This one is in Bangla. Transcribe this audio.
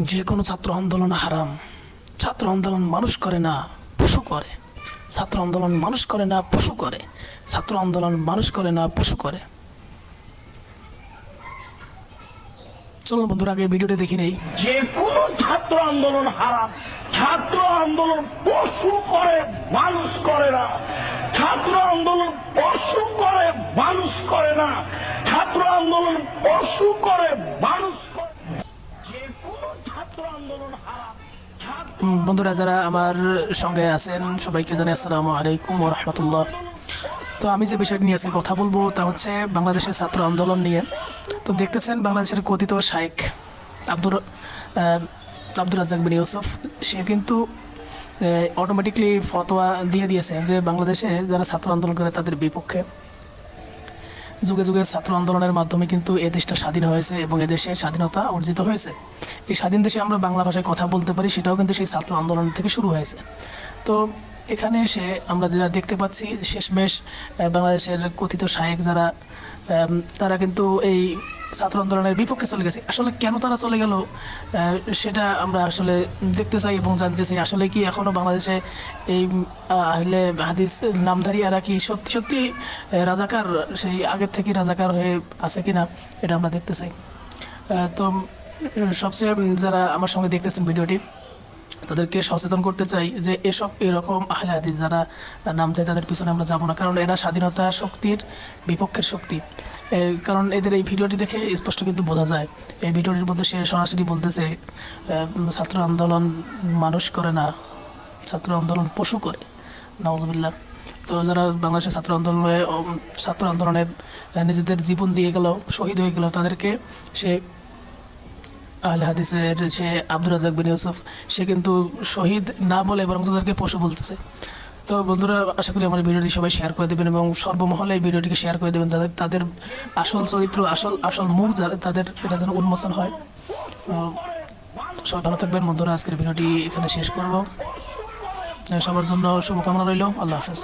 যে কোনো ছাত্র আন্দোলন হারাম। ছাত্র আন্দোলন মানুষ করে না, পশু করে। ছাত্র আন্দোলন মানুষ করে না, পশু করে। ছাত্র আন্দোলন মানুষ করে না, পশু করে। চলুন বন্ধুরা, আগে ভিডিওটা দেখি নেই। যে কোনো ছাত্র আন্দোলন হারাম। ছাত্র আন্দোলন পশু করে, মানুষ করে না। ছাত্র আন্দোলন পশু করে, মানুষ করে না। ছাত্র আন্দোলন পশু করে, মানুষ বন্ধুরা যারা আমার সঙ্গে আছেন, সবাইকে জানাই আসসালামু আলাইকুম রহমতুল্লাহ। তো আমি যে বিষয়টি নিয়ে আজকে কথা বলব, তা হচ্ছে বাংলাদেশের ছাত্র আন্দোলন নিয়ে। তো দেখতেছেন বাংলাদেশের কথিত শাইখ আব্দুর আব্দুর রাজাক বিন ইউসুফ। সে কিন্তু অটোমেটিকলি ফতোয়া দিয়ে দিয়েছে যে বাংলাদেশে যারা ছাত্র আন্দোলন করে তাদের বিপক্ষে। যুগে যুগে ছাত্র আন্দোলনের মাধ্যমে কিন্তু এ দেশটা স্বাধীন হয়েছে এবং এদেশে স্বাধীনতা অর্জিত হয়েছে। এই স্বাধীন দেশে আমরা বাংলা ভাষায় কথা বলতে পারি, সেটাও কিন্তু সেই ছাত্র আন্দোলন থেকে শুরু হয়েছে। তো এখানে এসে আমরা যেটা দেখতে পাচ্ছি, শেষমেশ বাংলাদেশের কথিত শায়েক যারা তারা কিন্তু এই ছাত্র আন্দোলনের বিপক্ষে চলে গেছে। আসলে কেন তারা চলে গেল সেটা আমরা আসলে দেখতে চাই এবং জানতে চাই। আসলে কি এখনও বাংলাদেশে এই আহলে হাদিস নামধারীরা কি সত্যি সত্যি রাজাকার? সেই আগের থেকে রাজাকার হয়ে আছে কিনা, এটা আমরা দেখতে চাই। তো সবচেয়ে যারা আমার সঙ্গে দেখতেছেন ভিডিওটি, তাদেরকে সচেতন করতে চাই যে এসব এরকম আহলে হাদিস যারা নাম দেয় তাদের পিছনে আমরা যাব না। কারণ এরা স্বাধীনতা শক্তির বিপক্ষের শক্তি। কারণ এদের এই ভিডিওটি দেখে স্পষ্ট কিন্তু বোঝা যায়। এই ভিডিওটির মধ্যে সে সরাসরি বলতেছে ছাত্র আন্দোলন মানুষ করে না, ছাত্র আন্দোলন পশু করে। নওয়াজবিল্লা তো যারা বাংলাদেশের ছাত্র আন্দোলনে ছাত্র আন্দোলনে নিজেদের জীবন দিয়ে গেল, শহীদ হয়ে গেল, তাদেরকে সে আল হাদিসের সে আব্দুর রাজাক বিন ইউসুফ, সে কিন্তু শহীদ না বলে বরং তাদেরকে পশু বলতেছে। তো বন্ধুরা, আশা করি আমার ভিডিওটি সবাই শেয়ার করে দেবেন এবং সর্বমহলে এই ভিডিওটিকে শেয়ার করে দেবেন তাদের তাদের আসল চরিত্র, আসল আসল মুখ তাদের, এটা যেন উন্মোচন হয়। সবাই ভালো থাকবেন বন্ধুরা, আজকের ভিডিওটি এখানে শেষ করব। সবার জন্য শুভকামনা রইল, আল্লাহ হাফেজ।